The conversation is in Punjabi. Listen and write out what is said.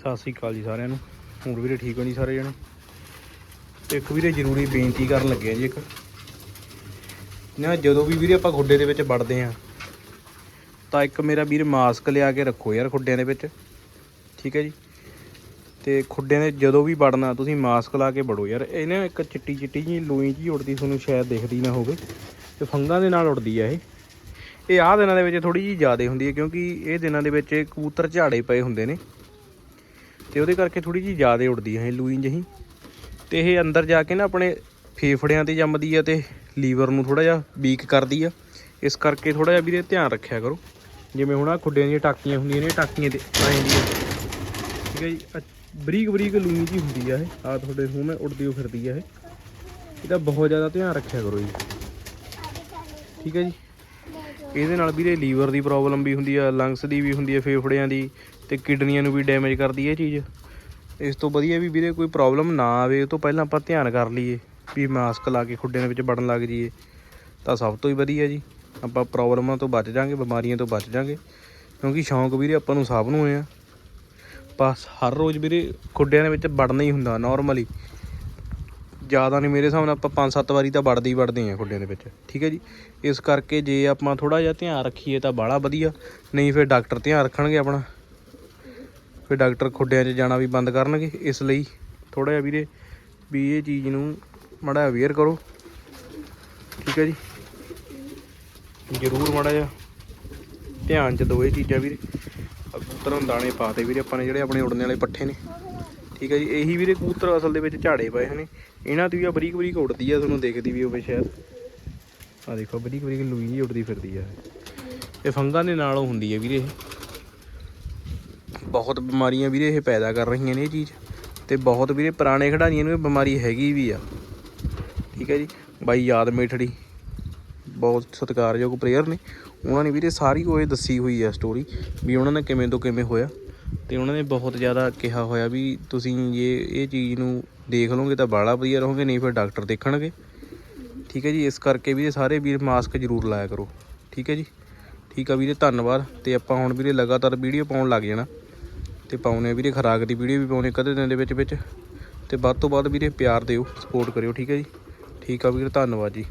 ਸਤਿ ਸ੍ਰੀ ਅਕਾਲ ਜੀ ਸਾਰਿਆਂ ਨੂੰ। ਹੋਰ ਵੀਰੇ ਠੀਕ ਹੋ ਜੀ ਸਾਰੇ ਜਣੇ? ਇੱਕ ਵੀਰੇ ਜ਼ਰੂਰੀ ਬੇਨਤੀ ਕਰਨ ਲੱਗੇ ਆ ਜੀ ਇੱਕ। ਨਾ ਜਦੋਂ ਵੀ ਵੀਰੇ ਆਪਾਂ ਖੁੱਡੇ ਦੇ ਵਿੱਚ ਵੜਦੇ ਆ ਤਾਂ ਇੱਕ ਮੇਰਾ ਵੀਰ ਮਾਸਕ ਲਿਆ ਕੇ ਰੱਖੋ ਯਾਰ ਖੁੱਡਿਆਂ ਦੇ ਵਿੱਚ। ਠੀਕ ਹੈ ਜੀ? ਤੇ ਖੁੱਡਿਆਂ ਦੇ ਜਦੋਂ ਵੀ ਵੜਨਾ, ਤੁਸੀਂ ਮਾਸਕ ਲਾ ਕੇ ਵੜੋ ਯਾਰ। ਇਹ ਨਾ ਇੱਕ ਚਿੱਟੀ ਚਿੱਟੀ ਜੀ ਲੋਈ ਜੀ ਉੜਦੀ ਤੁਹਾਨੂੰ ਸ਼ਾਇਦ ਦਿਖਦੀ ਨਾ ਹੋਵੇ। ਤੇ ਫੰਗਾਂ ਦੇ ਨਾਲ ਉੜਦੀ ਆ ਇਹ। ਇਹ ਆਹ ਦਿਨਾਂ ਦੇ ਵਿੱਚ ਥੋੜੀ ਜੀ ਜ਼ਿਆਦਾ ਹੁੰਦੀ ਹੈ, ਕਿਉਂਕਿ ਇਹ ਦਿਨਾਂ ਦੇ ਵਿੱਚ ਕਬੂਤਰ ਝਾੜੇ ਪਏ ਹੁੰਦੇ ਨੇ। ਤੇ ਉਹਦੇ ਕਰਕੇ ਥੋੜੀ ਜੀ ਜ਼ਿਆਦਾ ਉੜਦੀ ਹੈ ਇਹ ਲੂਈ ਜਹੀ। ਤੇ ਇਹ ਅੰਦਰ ਜਾ ਕੇ ਨਾ ਆਪਣੇ ਫੇਫੜਿਆਂ ਤੇ ਜੰਮਦੀ ਆ ਤੇ ਲੀਵਰ ਨੂੰ ਥੋੜਾ ਜਿਹਾ ਵੀਕ ਕਰਦੀ ਆ। ਇਸ ਕਰਕੇ ਥੋੜਾ ਜਿਹਾ ਵੀਰੇ ਧਿਆਨ ਰੱਖਿਆ ਕਰੋ। ਜਿਵੇਂ ਹੁਣ ਆ ਖੁੱਡਿਆਂ ਦੀਆਂ ਟਾਕੀਆਂ ਹੁੰਦੀਆਂ ਨੇ ਟਾਕੀਆਂ ਤੇ ਆ। ਜਾਂਦੀਆਂ ਠੀਕ ਹੈ ਜੀ ਆਹ ਬਰੀਕ ਬਰੀਕ ਲੂਈ ਜੀ ਹੁੰਦੀ ਆ ਇਹ। ਆ ਤੁਹਾਡੇ ਮੂੰਹ ਮੈਂ ਉੱਡਦੀ ਹੋ ਫਿਰਦੀ ਆ ਇਹ। ਇਹਦਾ ਬਹੁਤ ਜ਼ਿਆਦਾ ਧਿਆਨ ਰੱਖਿਆ ਕਰੋ ਜੀ। ਠੀਕ ਹੈ ਜੀ। ਇਹਦੇ ਨਾਲ ਵੀਰੇ ਲੀਵਰ ਦੀ ਪ੍ਰੋਬਲਮ ਵੀ ਹੁੰਦੀ ਆ ਲੰਗਸ ਦੀ ਵੀ ਹੁੰਦੀ ਆ, ਫੇਫੜਿਆਂ ਦੀ ਤੇ ਕਿਡਨੀਆਂ ਨੂੰ ਵੀ ਡੈਮੇਜ ਕਰਦੀ ਹੈ ਇਹ ਚੀਜ਼। ਇਸ ਤੋਂ ਵਧੀਆ ਵੀ ਵੀਰੇ ਕੋਈ ਪ੍ਰੋਬਲਮ ਨਾ ਆਵੇ, ਉਹ ਤੋਂ ਪਹਿਲਾਂ ਆਪਾਂ ਧਿਆਨ ਕਰ ਲਈਏ ਵੀ ਮਾਸਕ ਲਾ ਕੇ ਖੁੱਡਿਆਂ ਦੇ ਵਿੱਚ ਵੜਨ ਲੱਗ ਜਾਈਏ। ਤਾਂ ਸਭ ਤੋਂ ਹੀ ਵਧੀਆ ਜੀ। ਆਪਾਂ ਪ੍ਰੋਬਲਮਾਂ ਤੋਂ ਬਚ ਜਾਾਂਗੇ, ਬਿਮਾਰੀਆਂ ਤੋਂ ਬਚ ਜਾਾਂਗੇ। ਕਿਉਂਕਿ ਸ਼ੌਂਕ ਵੀਰੇ ਆਪਾਂ ਨੂੰ ਸਭ ਨੂੰ ਆ। ਬਸ ਹਰ ਰੋਜ਼ ਵੀਰੇ ਖੁੱਡਿਆਂ ਦੇ ਵਿੱਚ ਵੜਨਾ ਹੀ ਹੁੰਦਾ ਨਾਰਮਲੀ ਜ਼ਿਆਦਾ ਨਹੀਂ, ਮੇਰੇ ਹਿਸਾਬ ਨਾਲ ਆਪਾਂ ਪੰਜ ਸੱਤ ਵਾਰੀ ਤਾਂ ਵੜਦੇ ਹੀ ਵੜਦੇ ਆ ਖੁੱਡਿਆਂ ਦੇ ਵਿੱਚ, ਠੀਕ ਹੈ ਜੀ? ਇਸ ਕਰਕੇ ਜੇ ਆਪਾਂ ਥੋੜਾ ਜਿਹਾ ਧਿਆਨ ਰੱਖੀਏ ਤਾਂ ਬਾਹਲਾ ਵਧੀਆ, ਨਹੀਂ ਫਿਰ ਡਾਕਟਰ ਧਿਆਨ ਰੱਖਣਗੇ ਆਪਣਾ। ਫਿਰ ਡਾਕਟਰ ਖੁੱਡਿਆਂ 'ਚ ਜਾਣਾ ਵੀ ਬੰਦ ਕਰਨਗੇ, ਇਸ ਲਈ ਥੋੜਾ ਜਿਹਾ ਵੀਰੇ ਵੀ ਇਹ ਚੀਜ਼ ਨੂੰ ਮੜਾ ਅਵੇਅਰ ਕਰੋ, ਠੀਕ ਹੈ ਜੀ? ਜ਼ਰੂਰ ਮੜਾ ਜਿਹਾ ਧਿਆਨ 'ਚ ਦਿਓ ਇਹ ਚੀਜ਼ਾਂ ਵੀਰੇ। ਕਬੂਤਰਾਂ ਨੂੰ ਦਾਣੇ ਪਾਤੇ ਵੀਰੇ ਆਪਾਂ ਨੇ, ਜਿਹੜੇ ਆਪਣੇ ਉੜਨੇ ਵਾਲੇ ਪੱਠੇ ਨੇ। ਠੀਕ ਹੈ ਜੀ, ਇਹੀ ਵੀਰੇ ਕਬੂਤਰ ਅਸਲ ਦੇ ਵਿੱਚ ਝਾੜੇ ਪਏ ਨੇ ਇਹਨਾਂ ਦੀ ਵੀ ਆ ਬਰੀਕ ਬਰੀਕ ਉੜਦੀ ਆ, ਤੁਹਾਨੂੰ ਦੇਖਦੀ ਵੀ ਹੋਵੇ ਸ਼ਾਇਦ। ਆ ਦੇਖੋ, ਬਰੀਕ ਬਰੀਕ ਲੂਈ ਜਿਹੀ ਉੜਦੀ ਫਿਰਦੀ ਆ। ਇਹ। ਫੰਗਾਂ ਦੇ ਨਾਲੋਂ ਹੁੰਦੀ ਹੈ ਵੀਰੇ ਇਹ। ਬਹੁਤ ਬਿਮਾਰੀਆਂ ਵੀਰੇ ਇਹ ਪੈਦਾ ਕਰ ਰਹੀਆਂ ਨੇ ਇਹ ਚੀਜ਼। ਤੇ ਬਹੁਤ ਵੀਰੇ ਪੁਰਾਣੇ ਖਿਡਾਰੀਆਂ ਨੂੰ ਇਹ ਬਿਮਾਰੀ ਹੈਗੀ ਵੀ ਆ। ਠੀਕ ਹੈ ਜੀ, ਬਾਈ ਯਾਦ ਮੇਠੜੀ, ਬਹੁਤ ਸਤਿਕਾਰਯੋਗ ਪ੍ਰੇਅਰ ਨੇ। ਉਹਨਾਂ ਨੇ ਵੀਰੇ ਸਾਰੀ ਉਹ ਇਹ ਦੱਸੀ ਹੋਈ ਆ ਸਟੋਰੀ ਵੀ ਉਹਨਾਂ ਨੇ ਕਿਵੇਂ ਤੋਂ ਕਿਵੇਂ ਹੋਇਆ। ਤੇ ਉਹਨਾਂ ਨੇ ਬਹੁਤ ਜ਼ਿਆਦਾ ਕਿਹਾ ਹੋਇਆ ਵੀ ਤੁਸੀਂ ਜੇ ਇਹ ਚੀਜ਼ ਨੂੰ ਦੇਖ ਲਓਗੇ ਤਾਂ ਬਾਲਾ ਵਧੀਆ ਰਹੋਗੇ, ਨਹੀਂ ਫਿਰ ਡਾਕਟਰ ਦੇਖਣਗੇ। ਠੀਕ ਹੈ ਜੀ, ਇਸ ਕਰਕੇ ਵੀਰੇ ਸਾਰੇ ਵੀਰ ਮਾਸਕ ਜ਼ਰੂਰ ਲਾਇਆ ਕਰੋ। ਠੀਕ ਹੈ ਜੀ? ਠੀਕ ਆ ਵੀਰੇ, ਧੰਨਵਾਦ। ਤੇ ਆਪਾਂ ਹੁਣ ਵੀਰੇ ਲਗਾਤਾਰ ਵੀਡੀਓ ਪਾਉਣ ਲੱਗ ਜਾਣਾ। ਤੇ ਪਾਉਨੇ ਆ ਵੀਰੇ ਖਰਾਕ ਦੀ ਵੀਡੀਓ ਵੀ ਪਾਉਨੇ ਕਦੇ ਦਿਨ ਦੇ ਵਿੱਚ ਵਿੱਚ। ਤੇ ਵੱਧ ਤੋਂ ਵੱਧ ਵੀਰੇ ਪਿਆਰ ਦਿਓ, ਸਪੋਰਟ ਕਰਿਓ। ਠੀਕ ਹੈ ਜੀ? ਠੀਕ ਆ ਵੀਰੇ, ਧੰਨਵਾਦ ਜੀ।